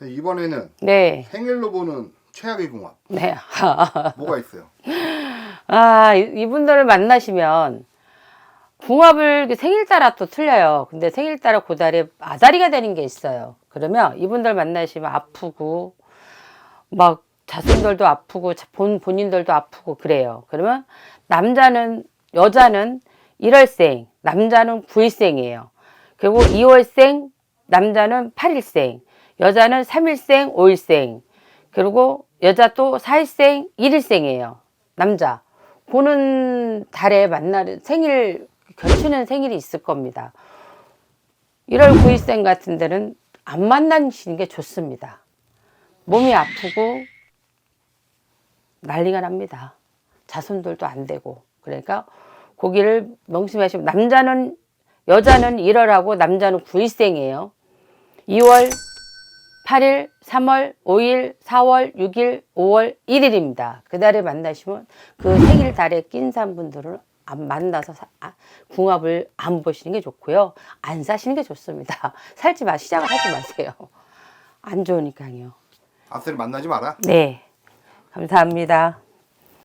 네, 이번에는 네. 생일로 보는 최악의 궁합 네. 뭐가 있어요? 아, 이- 이분들을 만나시면 궁합을 생일 따라 또 틀려요. 근데 생일 따라 고달에 아다리가 되는 게 있어요. 그러면 이분들 만나시면 아프고 막 자손들도 아프고 자- 본 본인들도 아프고 그래요. 그러면 남자는 여자는 1월생, 남자는 9일생이에요. 그리고 2월생, 남자는 8일생, 여자는 3일생, 5일생, 그리고 여자 또 4일생, 1일생이에요. 남자. 보는 달에 만나는 생일, 겹치는 생일이 있을 겁니다. 1월 9일생 같은 데는 안 만나시는 게 좋습니다. 몸이 아프고 난리가 납니다. 자손들도 안 되고. 그러니까 고기를 명심하시고 남자는 여자는 1월하고 남자는 9일생이에요. 2월 8일, 3월, 5일, 4월, 6일, 5월 1일입니다. 그 달에 만나시면 그 생일 달에 낀 사람분들은 안 만나서 사- 아, 궁합을 안 보시는 게 좋고요. 안 사시는 게 좋습니다. 살지 마, 시작을 하지 마세요. 안 좋으니까요. 앞서를 만나지 마라 네. 감사합니다.